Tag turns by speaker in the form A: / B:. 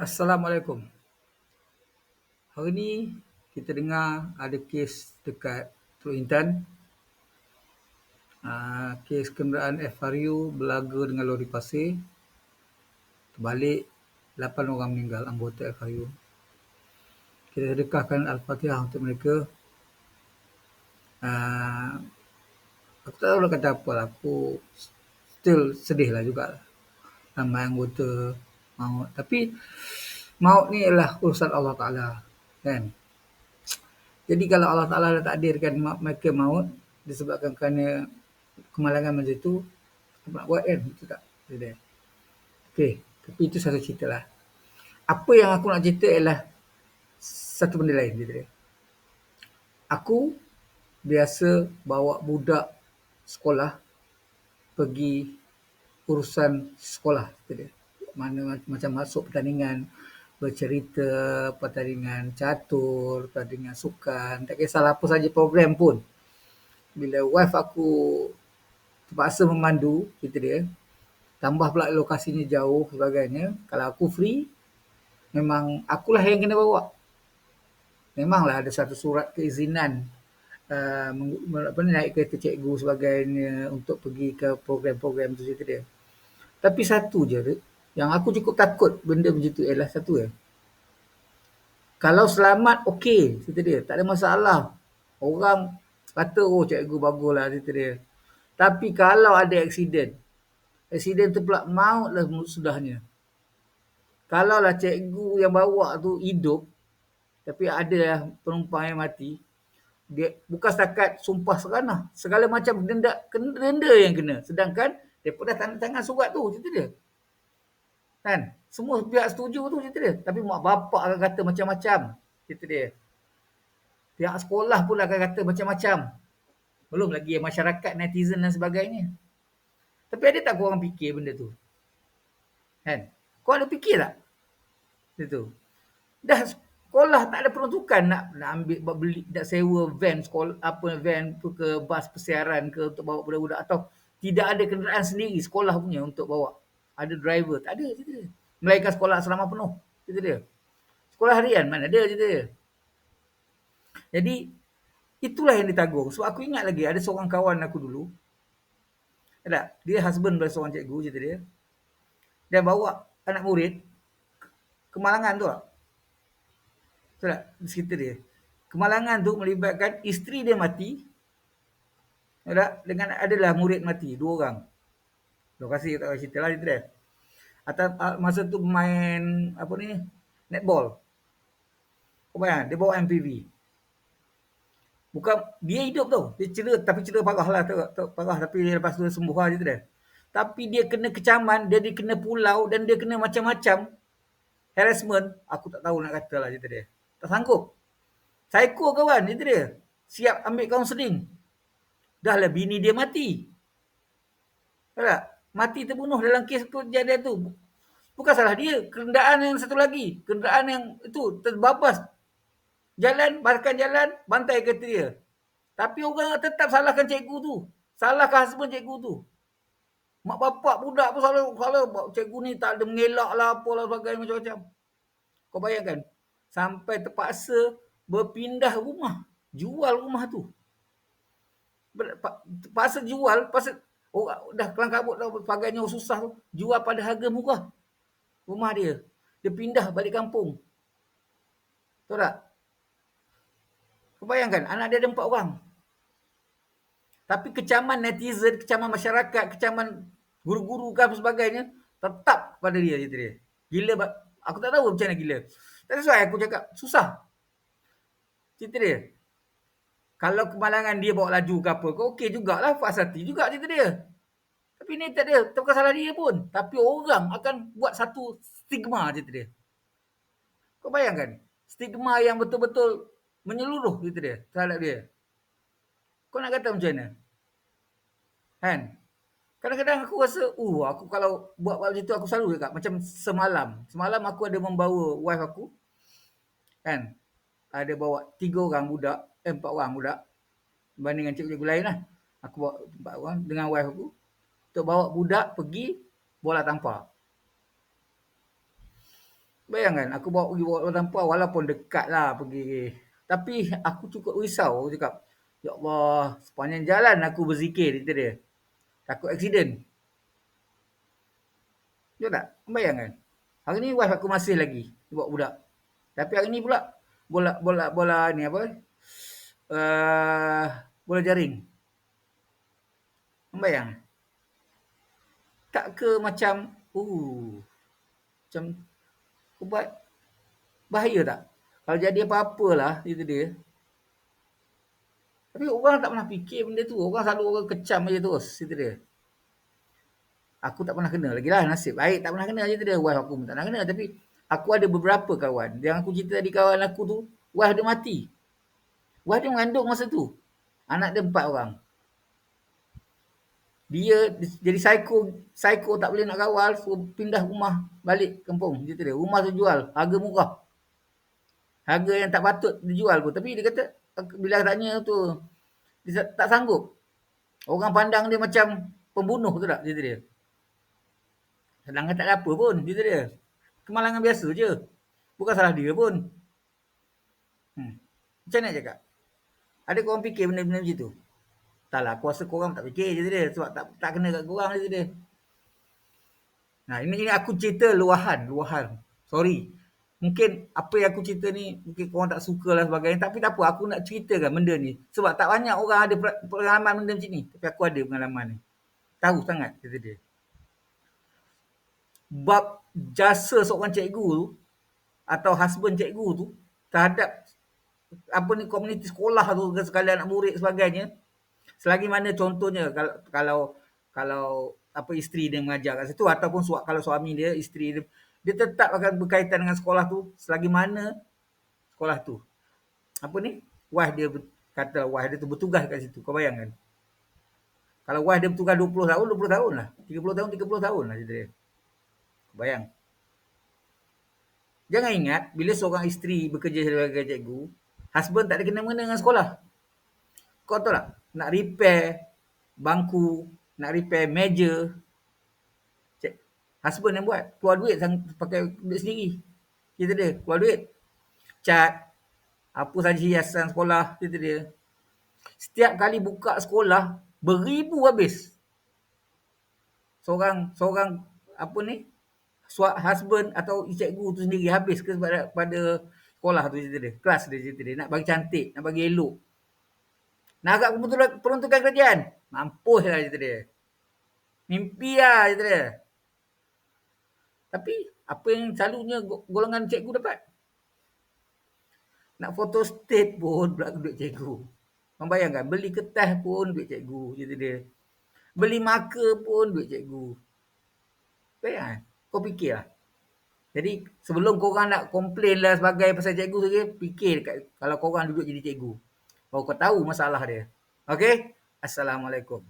A: Assalamualaikum. Hari ni kita dengar ada kes dekat Teluk Intan. Uh, kes kenderaan FRU berlaga dengan lori pasir. Terbalik, 8 orang meninggal anggota FRU. Kita sedekahkan Al-Fatihah untuk mereka. Uh, aku tak tahu nak kata apa lah. Aku still sedih lah juga. Ramai anggota maut. Tapi maut ni adalah urusan Allah Ta'ala. Kan? Jadi kalau Allah Ta'ala dah takdirkan mereka maut, disebabkan kerana kemalangan macam itu, apa nak buat kan? Betul tak? Okey, tapi itu satu cerita lah. Apa yang aku nak cerita ialah satu benda lain. Dia. Aku biasa bawa budak sekolah pergi urusan sekolah. Dia mana macam masuk pertandingan bercerita, pertandingan catur, pertandingan sukan, tak kisahlah apa saja program pun. Bila wife aku terpaksa memandu, kita dia, tambah pula lokasinya jauh sebagainya, kalau aku free, memang akulah yang kena bawa. Memanglah ada satu surat keizinan uh, apa naik kereta cikgu sebagainya untuk pergi ke program-program tu cerita dia. Tapi satu je, yang aku cukup takut benda macam tu ialah satu ya. Kalau selamat, okey, cerita dia. Tak ada masalah. Orang kata, oh cikgu baguslah, cerita dia. Tapi kalau ada aksiden, aksiden tu pula maut lah sudahnya. Kalau lah cikgu yang bawa tu hidup, tapi ada lah penumpang yang mati, dia bukan setakat sumpah seranah. Segala macam denda, denda yang kena. Sedangkan, pun dah tanda tangan surat tu, cerita dia. Kan? Semua pihak setuju tu cerita dia. Tapi mak bapak akan kata macam-macam. Cerita dia. Pihak sekolah pun akan kata macam-macam. Belum lagi masyarakat, netizen dan sebagainya. Tapi ada tak korang fikir benda tu? Kan? Kau ada fikir tak? Itu. Dah sekolah tak ada peruntukan nak nak ambil beli nak sewa van sekolah apa van tu ke bas persiaran ke untuk bawa budak-budak atau tidak ada kenderaan sendiri sekolah punya untuk bawa ada driver. Tak ada cerita dia. Melainkan sekolah asrama penuh. Cerita dia. Sekolah harian mana ada cerita dia. Jadi, itulah yang ditanggung. Sebab aku ingat lagi ada seorang kawan aku dulu. Ada, dia husband dari seorang cikgu cerita dia. Dia bawa anak murid kemalangan tu? Betul tak? Cerita dia. Kemalangan tu melibatkan isteri dia mati. Ada, dengan adalah murid mati. Dua orang. Lokasi tak cerita lah dia. Atau masa tu main apa ni? Netball. Kau bayang, dia bawa MPV. Bukan dia hidup tu. Dia cedera tapi cedera parah lah tu, tu parah tapi lepas tu sembuh lah dia. Tapi dia kena kecaman, dia dia kena pulau dan dia kena macam-macam harassment. Aku tak tahu nak kata lah cerita dia. Tak sanggup. Psycho kawan cerita dia. Siap ambil kaunseling. Dah lah bini dia mati. Tak mati terbunuh dalam kes kejadian tu. Bukan salah dia. Kenderaan yang satu lagi. Kenderaan yang itu terbabas. Jalan, bahkan jalan, bantai kereta dia. Tapi orang tetap salahkan cikgu tu. Salahkan husband cikgu tu. Mak bapak budak pun salah, salah cikgu ni tak ada mengelak lah apalah sebagainya macam-macam. Kau bayangkan. Sampai terpaksa berpindah rumah. Jual rumah tu. Terpaksa jual. Terpaksa Oh, dah kelang kabut dah pagainya susah tu. Jual pada harga murah. Rumah dia. Dia pindah balik kampung. Tahu tak? Kau bayangkan, anak dia ada empat orang. Tapi kecaman netizen, kecaman masyarakat, kecaman guru-guru kan sebagainya, tetap pada dia. Cerita dia. Gila, aku tak tahu macam mana gila. Tak sesuai aku cakap, susah. Cerita dia. Kalau kemalangan dia bawa laju ke apa, kau okey jugalah puas hati juga cerita dia. Tapi ni tak dia, tak bukan salah dia pun. Tapi orang akan buat satu stigma cerita dia. Kau bayangkan, stigma yang betul-betul menyeluruh cerita dia terhadap dia. Kau nak kata macam mana? Kan? Kadang-kadang aku rasa, uh, aku kalau buat macam tu aku selalu dekat. Macam semalam. Semalam aku ada membawa wife aku. Kan? Ada bawa tiga orang budak eh, empat orang budak berbanding dengan cikgu-cikgu lain lah. Aku bawa empat orang dengan wife aku untuk bawa budak pergi bola tampar. Bayangkan aku bawa pergi bawa tampar walaupun dekat lah pergi. Tapi aku cukup risau. Aku cakap, Ya Allah, sepanjang jalan aku berzikir. Kata dia. Takut aksiden. Betul tak? Bayangkan. Hari ni wife aku masih lagi bawa budak. Tapi hari ni pula bola bola bola ni apa? Uh, bola jaring. Membayang. Tak ke macam, uh, macam ubat bahaya tak? Kalau jadi apa-apa lah, itu dia. Tapi orang tak pernah fikir benda tu. Orang selalu orang kecam aja terus, itu dia. Aku tak pernah kena lagi lah nasib. Baik tak pernah kena tu dia. Wife aku pun tak pernah kena. Tapi aku ada beberapa kawan. Yang aku cerita tadi kawan aku tu, wife dia mati. Wife dia mengandung masa tu. Anak dia empat orang. Dia jadi psycho, psycho tak boleh nak kawal, so pindah rumah balik kampung. Cerita dia. Rumah tu jual, harga murah. Harga yang tak patut dijual pun. Tapi dia kata, bila tanya tu, dia tak sanggup. Orang pandang dia macam pembunuh tu tak, cerita dia. Sedangkan tak ada apa pun, cerita dia. Kemalangan biasa je. Bukan salah dia pun. Hmm. Macam mana cakap? Ada korang fikir benda-benda macam tu? Tak lah, aku rasa korang tak fikir je dia. Sebab tak tak kena kat korang je dia. Nah, ini, ini aku cerita luahan, luahan. Sorry. Mungkin apa yang aku cerita ni, mungkin korang tak suka lah sebagainya. Tapi tak apa, aku nak ceritakan benda ni. Sebab tak banyak orang ada pengalaman benda macam ni. Tapi aku ada pengalaman ni. Tahu sangat, kata dia bab jasa seorang cikgu tu atau husband cikgu tu terhadap apa ni komuniti sekolah tu sekali anak murid sebagainya. Selagi mana contohnya kalau kalau kalau apa isteri dia mengajar kat situ ataupun su- kalau suami dia isteri dia dia tetap akan berkaitan dengan sekolah tu selagi mana sekolah tu apa ni wife dia kata wife dia tu bertugas kat situ kau bayangkan? Kalau wife dia bertugas 20 tahun 20 tahun lah. 30 tahun 30 tahun lah dia. Bayang. Jangan ingat, bila seorang isteri bekerja sebagai cikgu, husband tak ada kena-mena dengan sekolah. Kau tahu tak? Nak repair bangku, nak repair meja. Cik, husband yang buat. Keluar duit pakai duit sendiri. Kita dia, keluar duit. Cat, apa saja hiasan sekolah, kita dia. Setiap kali buka sekolah, beribu habis. Seorang, seorang, apa ni, suat husband atau cikgu tu sendiri habis ke pada, pada sekolah tu cerita dia. Kelas dia cerita dia. Nak bagi cantik, nak bagi elok. Nak agak peruntukan kerajaan. Mampus lah cerita dia. Mimpi lah cerita dia. Tapi apa yang selalunya golongan cikgu dapat? Nak foto state pun pula duit cikgu. Membayangkan beli kertas pun duit cikgu cerita dia. Beli marker pun duit cikgu. Bayangkan. Kau fikir lah. Jadi sebelum korang nak komplain lah sebagai pasal cikgu tu, fikir dekat, kalau korang duduk jadi cikgu. Baru kau tahu masalah dia. Okay? Assalamualaikum.